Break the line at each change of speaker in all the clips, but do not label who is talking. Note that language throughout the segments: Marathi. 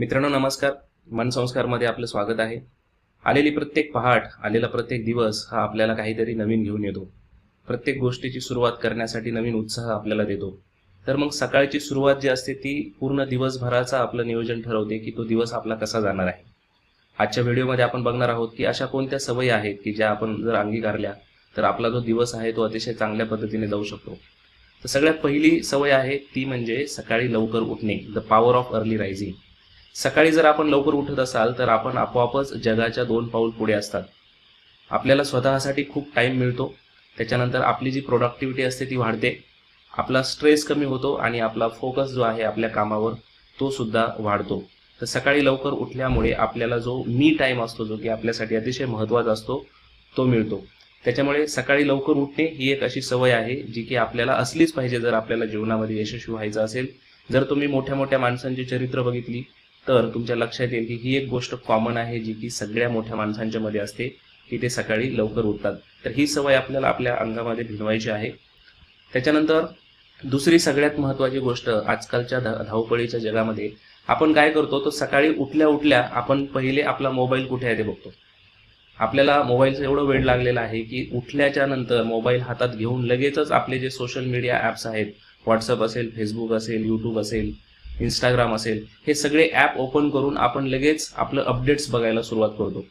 मित्रांनो नमस्कार. मन संस्कारमध्ये आपलं स्वागत आहे. आलेली प्रत्येक पहाट आलेला प्रत्येक दिवस हा आपल्याला काहीतरी नवीन घेऊन येतो. प्रत्येक गोष्टीची सुरुवात करण्यासाठी नवीन उत्साह आपल्याला देतो. तर मग सकाळची सुरुवात जी असते ती पूर्ण दिवसभराचा आपलं नियोजन ठरवते की तो दिवस आपला कसा जाणार आहे. आजच्या व्हिडिओमध्ये आपण बघणार आहोत की अशा कोणत्या सवयी आहेत की ज्या आपण जर अंगीकारल्या तर आपला जो दिवस आहे तो अतिशय चांगल्या पद्धतीने जाऊ शकतो. तर सगळ्यात पहिली सवय आहे ती म्हणजे सकाळी लवकर उठणे the power of early rising सकाळी जर आपण लवकर उठत असाल तर आपण आपोआपच जगाच्या दोन पाऊल पुढे असतात. आपल्याला स्वतःसाठी खूप टाईम मिळतो. त्याच्यानंतर आपली जी प्रोडक्टिव्हिटी असते ती वाढते. आपला स्ट्रेस कमी होतो आणि आपला फोकस जो आहे आपल्या कामावर तो सुद्धा वाढतो. तर सकाळी लवकर उठल्यामुळे आपल्याला जो मी टाईम असतो जो की आपल्यासाठी अतिशय महत्त्वाचा असतो तो मिळतो. त्याच्यामुळे सकाळी लवकर उठणे ही एक अशी सवय आहे जी की आपल्याला असलीच पाहिजे जर आपल्याला जीवनामध्ये यशस्वी व्हायचं असेल. जर तुम्ही मोठ्या मोठ्या माणसांची चरित्र बघितली तर तुमच्या लक्षात येईल की ही एक गोष्ट कॉमन आहे जी की सगळ्या मोठ्या माणसांच्या मध्ये असते की ते सकाळी लवकर उठतात. तर ही सवय आपल्याला आपल्या अंगामध्ये भिनवायची आहे. त्याच्यानंतर दुसरी सगळ्यात महत्त्वाची गोष्ट आजकालच्या धावपळीच्या जगामध्ये आपण काय करतो तर सकाळी उठल्या उठल्या आपण पहिले आपला मोबाईल कुठे आहे ते बघतो. आपल्याला मोबाईलचं एवढं वेळ लागलेला आहे की उठल्याच्या नंतर मोबाईल हातात घेऊन लगेचच आपले जे सोशल मीडिया ॲप्स आहेत व्हॉट्सअप असेल फेसबुक असेल यूट्यूब असेल इंस्टाग्राम असेल हे सगळे ॲप ओपन करून आपण लगेच आपलं अपडेट्स बघायला सुरुवात करतो.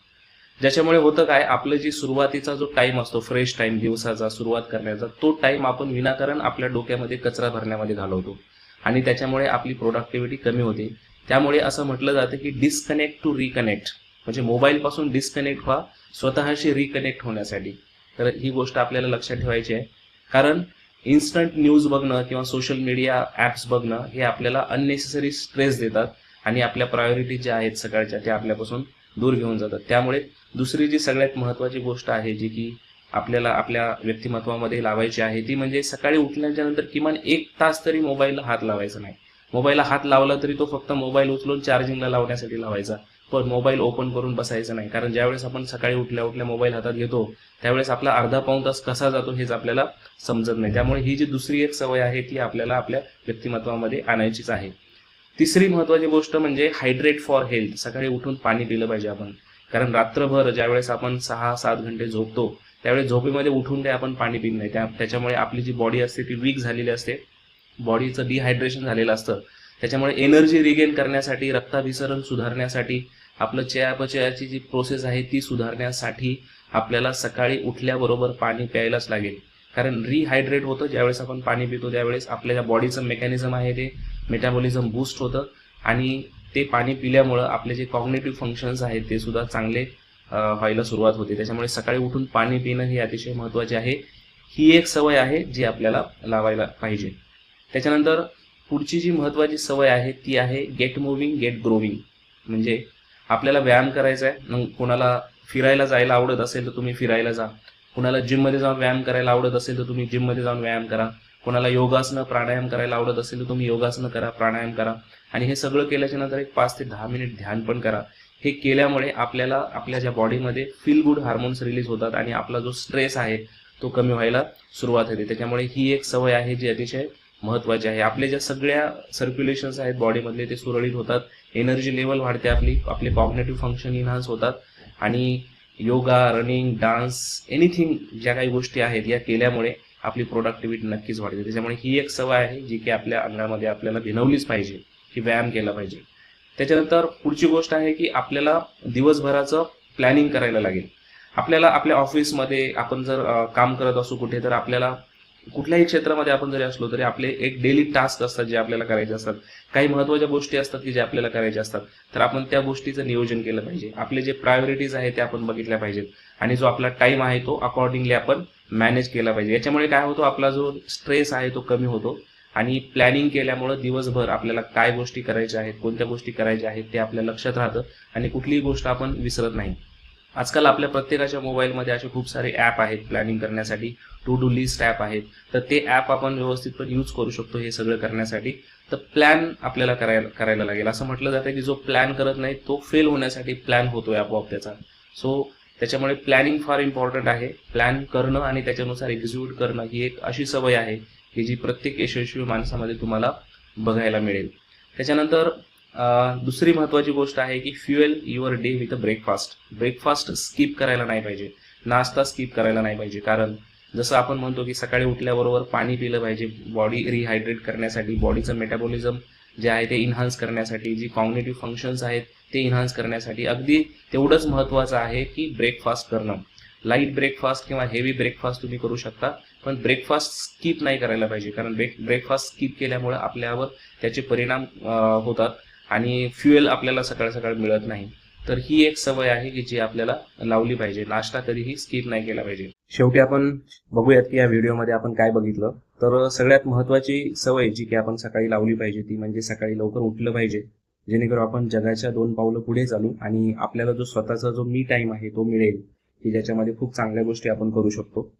ज्याच्यामुळे होतं काय आपलं जी सुरुवातीचा जो टाइम असतो फ्रेश टाइम दिवसाचा सुरुवात करण्याचा तो टाइम आपण विनाकारण आपल्या डोक्यामध्ये कचरा भरण्यामध्ये घालवतो. आणि त्याच्यामुळे आपली प्रोडक्टिव्हिटी कमी होते. त्यामुळे असं म्हटलं जातं की डिस्कनेक्ट टू रिकनेक्ट म्हणजे मोबाईलपासून डिस्कनेक्ट व्हा स्वतःशी रिकनेक्ट होण्यासाठी. तर ही गोष्ट आपल्याला लक्षात ठेवायची आहे. कारण इन्स्टंट न्यूज बघणं किंवा सोशल मीडिया ॲप्स बघणं हे आपल्याला अननेसेसरी स्ट्रेस देतात आणि आपल्या प्रायोरिटी ज्या आहेत सकाळच्या त्या आपल्यापासून दूर घेऊन जातात. त्यामुळे दुसरी जी सगळ्यात महत्त्वाची गोष्ट आहे जी की आपल्याला आपल्या व्यक्तिमत्वामध्ये लावायची आहे ती म्हणजे सकाळी उठल्याच्या नंतर किमान एक तास तरी मोबाईलला हात लावायचा नाही. मोबाईलला हात लावला तरी तो फक्त मोबाईल उचलून चार्जिंगला लावण्यासाठी लावायचा. पण मोबाईल ओपन करून बसायचं नाही. कारण ज्यावेळेस आपण सकाळी उठल्या उठल्या मोबाईल हातात घेतो त्यावेळेस आपला अर्धा पाऊण तास कसा जातो हेच आपल्याला समजत नाही. त्यामुळे ही जी दुसरी एक सवय आहे ती आपल्याला आपल्या व्यक्तिमत्वामध्ये आणायचीच आहे. तिसरी महत्वाची गोष्ट म्हणजे हायड्रेट फॉर हेल्थ सकाळी उठून पाणी पिलं पाहिजे आपण. कारण रात्रभर ज्यावेळेस आपण सहा सात घंटे झोपतो त्यावेळेस झोपेमध्ये उठून ते आपण पाणी पित नाही. त्या त्याच्यामुळे आपली जी बॉडी असते ती वीक झालेली असते. बॉडीचं डिहायड्रेशन झालेलं असतं. त्याच्यामुळे एनर्जी रिगेन करण्यासाठी रक्ताभिसरण सुधारण्यासाठी आपलं चयापचयाची जी प्रोसेस आहे ती सुधारण्यासाठी आपल्याला सकाळी उठल्याबरोबर पाणी प्यायलाच लागेल. कारण रिहायड्रेट होतं ज्यावेळेस आपण पाणी पितो त्यावेळेस आपल्या ज्या बॉडीचं मेकॅनिझम आहे ते मेटाबॉलिझम बूस्ट होतं. आणि ते पाणी पिल्यामुळं आपले जे कॉग्नेटिव्ह फंक्शन्स आहेत ते सुद्धा चांगले व्हायला सुरुवात होते. त्याच्यामुळे सकाळी उठून पाणी पिणं हे अतिशय महत्त्वाचे आहे. ही एक सवय आहे जी आपल्याला लावायला पाहिजे. त्याच्यानंतर पुढची जी महत्त्वाची सवय आहे ती आहे गेट मुव्हिंग गेट ग्रोविंग म्हणजे आपल्याला व्यायाम करायचा आहे मग कोणाला फिरायला जायला आवडत असेल तर तुम्ही फिरायला जा. कुणाला जिममध्ये जाऊन व्यायाम करायला आवडत असेल तर तुम्ही जिममध्ये जाऊन व्यायाम करा. कोणाला योगासनं प्राणायाम करायला आवडत असेल तर तुम्ही योगासनं करा प्राणायाम करा. आणि हे सगळं केल्याच्यानंतर एक पाच ते दहा मिनिट ध्यान पण करा. हे केल्यामुळे आपल्याला आपल्या ज्या बॉडीमध्ये फील गुड हार्मोन्स रिलीज होतात आणि आपला जो स्ट्रेस आहे तो कमी व्हायला सुरुवात होते. त्याच्यामुळे ही एक सवय आहे जी अतिशय महत्त्वाचे आहे. आपल्या ज्या सगळ्या सर्क्युलेशन्स आहेत बॉडीमधले ते सुरळीत होतात. एनर्जी लेवल वाढते आपली. आपले कॉग्नेटिव्ह फंक्शन इन्हान्स होतात. आणि योगा रनिंग डान्स एनिथिंग ज्या काही गोष्टी आहेत या केल्यामुळे आपली प्रोडक्टिव्हिटी नक्कीच वाढते. त्याच्यामुळे ही एक सवय आहे जी की आपल्या अंगामध्ये आपल्याला भिनवलीच पाहिजे. की व्यायाम केला पाहिजे. त्याच्यानंतर पुढची गोष्ट आहे की आपल्याला दिवसभराचं प्लॅनिंग करायला लागेल. आपल्याला आपल्या ऑफिसमध्ये आपण जर काम करत असू कुठे तर आपल्याला कुठल्याही क्षेत्रामध्ये आपण जरी असलो तरी आपले एक डेली टास्क असतात जे आपल्याला करायचे असतात. काही महत्त्वाच्या गोष्टी असतात की जे आपल्याला करायच्या असतात. तर आपण त्या गोष्टीचं नियोजन केलं पाहिजे. आपले जे प्रायोरिटीज आहे ते आपण बघितल्या पाहिजेत. आणि जो आपला टाइम आहे तो अकॉर्डिंगली आपण मॅनेज केला पाहिजे. याच्यामुळे काय होतो? आपला जो स्ट्रेस आहे तो कमी होतो. आणि प्लॅनिंग केल्यामुळं दिवसभर आपल्याला काय गोष्टी करायच्या आहेत कोणत्या गोष्टी करायच्या आहेत ते आपल्या लक्षात राहतं. आणि कुठलीही गोष्ट आपण विसरत नाही. आजकाल आपल्या प्रत्येकाच्या मोबाईलमध्ये असे खूप सारे ॲप आहेत प्लॅनिंग करण्यासाठी टू डू लिस्ट ॲप आहेत. तर ते ॲप आपण व्यवस्थितपणे यूज करू शकतो हे सगळं करण्यासाठी. तर प्लॅन आपल्याला करायला करायला लागेल. असं म्हटलं जातं की जो प्लॅन करत नाही तो फेल होण्यासाठी प्लॅन होतो आपोआप त्याचा. सो त्याच्यामुळे प्लॅनिंग फार इम्पॉर्टंट आहे. प्लॅन करणं आणि त्याच्यानुसार एक्झिक्यूट करणं ही एक अशी सवय आहे की जी प्रत्येक यशस्वी माणसामध्ये तुम्हाला बघायला मिळेल. त्याच्यानंतर दुसरी महत्वाची गोष्ट आहे की fuel your day with a breakfast. Breakfast skip करायला नाही पाहिजे. नाश्ता स्किप करायला नाही पाहिजे. कारण जसं आपण म्हणतो की सकाळी उठल्याबरोबर पाणी पिलं पाहिजे बॉडी रिहायड्रेट करण्यासाठी बॉडीचं मेटाबॉलिझम जे आहे ते इन्हान्स करण्यासाठी जी कॉग्नेटिव्ह फंक्शन्स आहेत ते इन्हान्स करण्यासाठी अगदी तेवढंच महत्त्वाचं आहे की ब्रेकफास्ट करणं. लाइट ब्रेकफास्ट किंवा हेवी ब्रेकफास्ट तुम्ही करू शकता पण ब्रेकफास्ट स्किप नाही करायला पाहिजे. कारण ब्रेक ब्रेकफास्ट स्किप केल्यामुळे आपल्यावर त्याचे परिणाम होतात. आणि फ्युएल आपल्याला सकाळ सकाळ मिळत नाही. तर ही एक सवय आहे की जी आपल्याला लावली पाहिजे. नाश्ता कधीही स्किप नाही केला पाहिजे. शेवटी आपण बघूयात की या व्हिडिओमध्ये आपण काय बघितलं. तर सगळ्यात महत्वाची सवय जी की आपण सकाळी लावली पाहिजे ती म्हणजे सकाळी लवकर उठलं पाहिजे. जेणेकरून आपण जगाच्या दोन पावलं पुढे चालू आणि आपल्याला जो स्वतःचा जो मी टाइम आहे तो मिळेल. की ज्याच्यामध्ये खूप चांगल्या गोष्टी आपण करू शकतो.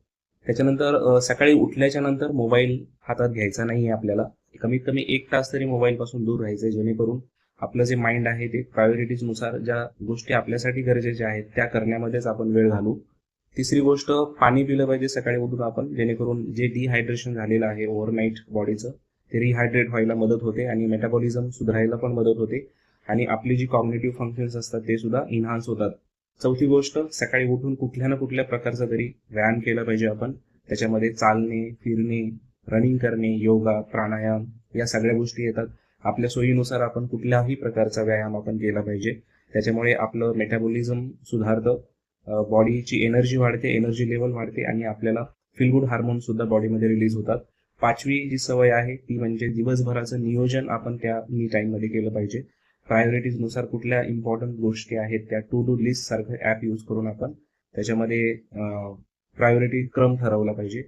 त्याच्यानंतर सकाळी उठल्याच्या नंतर मोबाईल हातात घ्यायचा नाही आहे आपल्याला. कमीत कमी एक तास तरी मोबाईल पासून दूर राहायचं जेणेकरून आपलं जे माइंड आहे ते प्रायोरिटीजनुसार ज्या गोष्टी आपल्यासाठी गरजेच्या आहेत त्या करण्यामध्येच आपण वेळ घालू. तिसरी गोष्ट पाणी पिलं पाहिजे सकाळी उठून आपण जेणेकरून जे डिहायड्रेशन झालेलं आहे ओव्हरनाईट बॉडीचं ते रिहायड्रेट व्हायला मदत होते आणि मेटाबॉलिझम सुधारायला पण मदत होते. आणि आपली जी कॉम्युनिटिव्ह फंक्शन्स असतात ते सुद्धा इन्हान्स होतात. चौथी गोष्ट सकाळी उठून कुठल्या ना कुठल्या प्रकारचा तरी व्यायाम केला पाहिजे आपण. त्याच्यामध्ये चालणे फिरणे रनिंग करणे योगा प्राणायाम या सगळ्या गोष्टी येतात. आपल्या सोयीनुसार आपण कुठल्याही प्रकारचा व्यायाम आपण केला पाहिजे. त्याच्यामुळे आपलं मेटाबॉलिझम सुधारतं बॉडीची एनर्जी वाढते एनर्जी लेवल वाढते आणि आपल्याला फील गुड हार्मोन सुद्धा बॉडीमध्ये रिलीज होतात. पाचवी जी सवय आहे ती म्हणजे दिवसभराचं नियोजन आपण त्या मी टाइममध्ये केलं पाहिजे. प्रायोरिटीजनुसार कुठल्या इम्पॉर्टंट गोष्टी आहेत त्या टू डू लिस्ट सारखं ऍप यूज करून आपण त्याच्यामध्ये प्रायोरिटी क्रम ठरवला पाहिजे.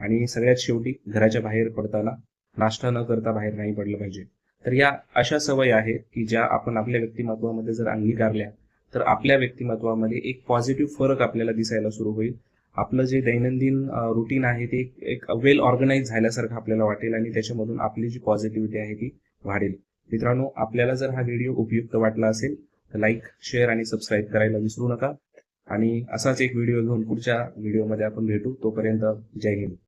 आणि सगळ्यात शेवटी घराच्या बाहेर पडताना नाश्ता न करता बाहेर नाही पडलं पाहिजे. तर या अशा सवयी आहेत की ज्या आपण आपल्या व्यक्तिमत्वामध्ये जर अंगीकारल्या तर आपल्या व्यक्तिमत्वामध्ये एक पॉझिटिव्ह फरक आपल्याला दिसायला सुरू होईल. आपलं जे दैनंदिन रुटीन आहे ते एक- एक वेल ऑर्गनाईज झाल्यासारखं आपल्याला वाटेल आणि त्याच्यामधून आपली जी पॉझिटिव्हिटी आहे ती वाढेल. मित्रांनो आपल्याला जर हा व्हिडिओ उपयुक्त वाटला असेल तर लाईक शेअर आणि सबस्क्राईब करायला विसरू नका. आणि असाच एक व्हिडिओ घेऊन पुढच्या व्हिडिओमध्ये आपण भेटू. तोपर्यंत जय हिंद.